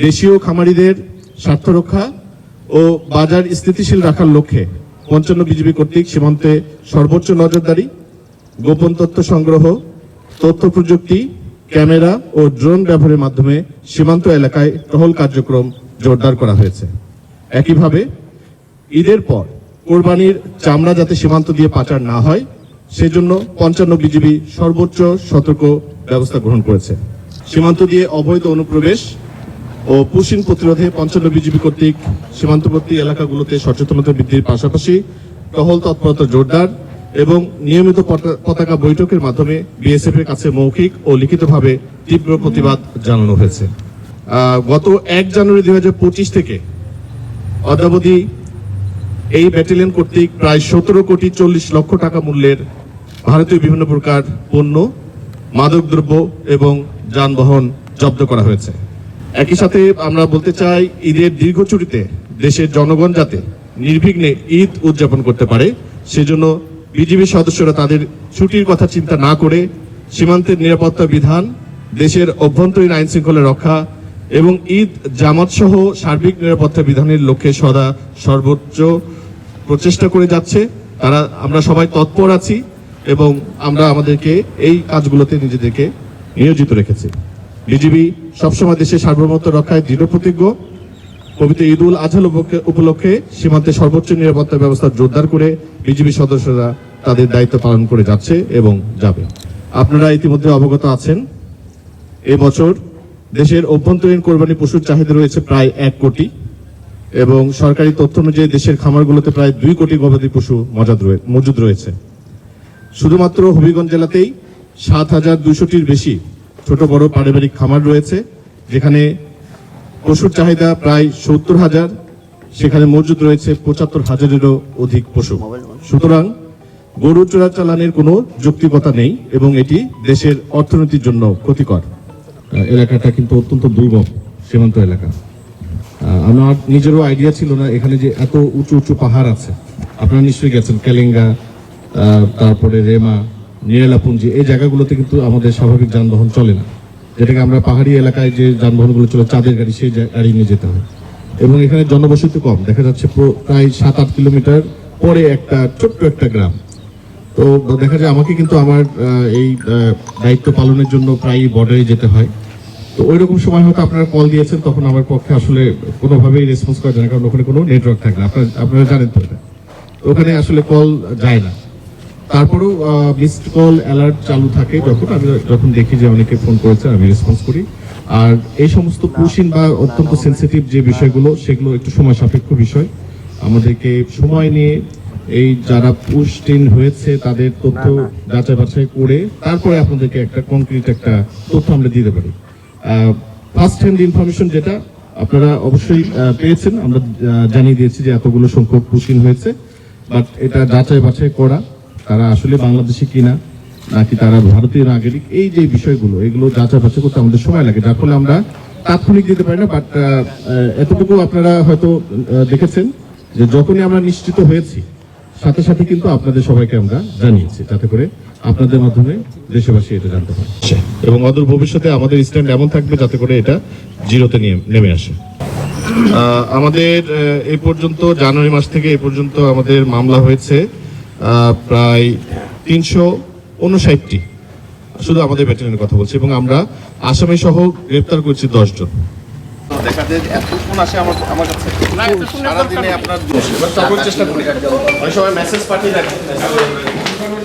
দেশীয় খামারিদের স্বার্থ রক্ষা ও বাজার স্থিতিশীল রাখার লক্ষ্যে পঞ্চান্ন বিজিবি কর্তৃক সীমান্তে সর্বোচ্চ নজরদারি, গোপন তথ্য সংগ্রহ, তথ্য প্রযুক্তি, ক্যামেরা ও ড্রোন ব্যবহারের মাধ্যমে সীমান্ত এলাকায় টহল কার্যক্রম জোরদার করা হয়েছে। একইভাবে, ঈদের পর কোরবানির চামড়া যাতে সীমান্ত দিয়ে পাচার না হয়, সেজন্য পঞ্চান্ন বিজিবি সর্বোচ্চ সতর্ক ব্যবস্থা গ্রহণ করেছে। সীমান্ত দিয়ে অবৈধ অনুপ্রবেশ ও পুশিন প্রতিরোধে পঞ্চান্ন বিজিবি কর্তৃক সীমান্তবর্তী এলাকাগুলোতে সচেতনতা বৃদ্ধির পাশাপাশি টহল তৎপরতা জোরদার এবং নিয়মিত পতাকা বৈঠকের মাধ্যমে বিএসএফ এর কাছে মৌখিক ও লিখিতভাবে তীব্র প্রতিবাদ জানানো হয়েছে। গত এক জানুয়ারি দুই হাজার পঁচিশ থেকে অদ্যাবধি এই ব্যাটালিয়ন কর্তৃক প্রায় সতেরো কোটি চল্লিশ লক্ষ টাকা মূল্যের ভারতীয় বিভিন্ন প্রকার পণ্য, মাদকদ্রব্য এবং যানবাহন জব্দ করা হয়েছে। একই সাথে আমরা বলতে চাই, ঈদের দীর্ঘ ছুটিতে দেশের জনগণ যাতে নির্বিঘ্নে ঈদ উদযাপন করতে পারে, সেজন্য বিজিবি সদস্যরা তাদের ছুটির কথা চিন্তা না করে সীমান্তের নিরাপত্তা বিধান, দেশের অভ্যন্তরীণ আইন শৃঙ্খলা রক্ষা এবং ঈদ জামাত সহ সার্বিক নিরাপত্তা বিধানের লক্ষ্যে সদা সর্বোচ্চ প্রচেষ্টা করে যাচ্ছে। তারা, আমরা সবাই তৎপর আছি এবং আমরা আমাদেরকে এই কাজগুলোতে নিজেদেরকে নিয়োজিত রেখেছি। বিজিবি সবসময় দেশের সার্বভৌমত্ব রক্ষায় দৃঢ় প্রতিজ্ঞ। পবিত্র ঈদ উল আজহাল উপলক্ষে- সীমান্তে সর্বোচ্চ নিরাপত্তা ব্যবস্থা জোরদার করে বিজিবি সদস্যরা তাদের দায়িত্ব পালন করে যাচ্ছে এবং যাবে। আপনারা ইতিমধ্যে অবগত আছেন এবছর দেশের অভ্যন্তরীণ কোরবানি পশুর চাহিদা রয়েছে প্রায় এক কোটি এবং সরকারি তথ্য অনুযায়ী দেশের খামারগুলোতে প্রায় দুই কোটি গবাদি পশু মজুদ রয়েছে। শুধুমাত্র হবিগঞ্জ জেলাতেই সাত হাজার দুশোটির বেশি ছোট বড় পারিবারিক খামার রয়েছে, যেখানে পশুর চাহিদা প্রায় সত্তর হাজার, সেখানে মজুদ রয়েছে পঁচাত্তর হাজারেরও অধিক পশু। সুতরাং গরু চোরাচালানের কোনো যৌক্তিকতা নেই এবং এটি দেশের অর্থনীতির জন্য ক্ষতিকর। এলাকাটা কিন্তু অত্যন্ত দুর্গম সীমান্ত এলাকা। আমার নিজেরও আইডিয়া ছিল না এখানে যে এত উঁচু উঁচু পাহাড় আছে। আপনারা নিশ্চয়ই গেছেন কেলেঙ্গা তারপরে রেমা নিরেলাপুঞ্জি এই জায়গাগুলোতে কিন্তু আমাদের স্বাভাবিক যানবাহন চলে না। যেটাকে আমরা পাহাড়ি এলাকায় যে যানবাহনগুলো চলে চাঁদের গাড়ি, সেই গাড়ি নিয়ে যেতে হয়। এবং এখানে জনবসতি কম। দেখা যাচ্ছে প্রায় সাত আট কিলোমিটার পরে একটা ছোট্ট একটা গ্রাম। তো দেখা যায় আমাকে কিন্তু আমার এই দায়িত্ব পালনের জন্য প্রায়ই বর্ডারে যেতে হয়। তো ওই রকম সময় হয়তো আপনারা কল দিয়েছেন, তখন আমার পক্ষে আসলে কোনোভাবেই রেসপন্স করা যায় না, কারণ ওখানে কোনো নেটওয়ার্ক থাকে না। আপনারা আপনারা জানেন তো ওখানে আসলে কল যায় না। তারপরেও মিসড কল অ্যালার্ট চালু থাকে যখন আমি যখন দেখি যে অনেকে ফোন করেছে আমি রেসপন্স করি। আর এই সমস্ত পুশিন বা অত্যন্ত সেন্সিটিভ যে বিষয়গুলো সেগুলো একটু সময় সাপেক্ষ বিষয়। আমাদেরকে সময় নিয়ে এই যারা পুষ্টিন হয়েছে তাদের তথ্য যাচাই বাছাই করে তারপরে আপনাদেরকে একটা কনক্রিট একটা তথ্য আমরা দিতে পারি ফার্স্ট হ্যান্ড ইনফরমেশন যেটা আপনারা অবশ্যই পেয়েছেন। আমরা জানিয়ে দিয়েছি যে এতগুলো সংখ্যক পুষ্টিন হয়েছে বাট এটা যাচাই বাছাই করা তারা আসলে বাংলাদেশি কিনা, নাকি তারা ভারতীয় নাগরিক, এই যে বিষয়গুলো, এগুলো যাচাই বাছাই করতে আমাদের সময় লাগে। যার ফলে আমরা তাৎক্ষণিক দিতে পারি না বাট এতটুকু আপনারা হয়তো দেখেছেন যে যখনই আমরা নিশ্চিত হয়েছি, সাথে সাথে কিন্তু আপনাদের সবাইকে আমরা জানিয়েছি, যাতে করে আপনাদের মাধ্যমে দেশবাসী এটা জানতে পারে। এবং অদূর ভবিষ্যতে আমাদের স্ট্যান্ড এমন থাকবে যাতে করে এটা জিরোতে নিয়ে, নেমে আসে। আমাদের এই পর্যন্ত, জানুয়ারি মাস থেকে এ পর্যন্ত আমাদের মামলা হয়েছে। প্রায় তিনশো উনষাটটি। শুধু আমাদের ব্যাটালিয়নের কথা বলছি এবং আমরা আসামি সহ গ্রেপ্তার করছি দশজন। দেখা যায় এত ফোন আসে আমার আমার কাছে। সারাদিনে আপনার চেষ্টা করি। মেসেজ পাঠিয়ে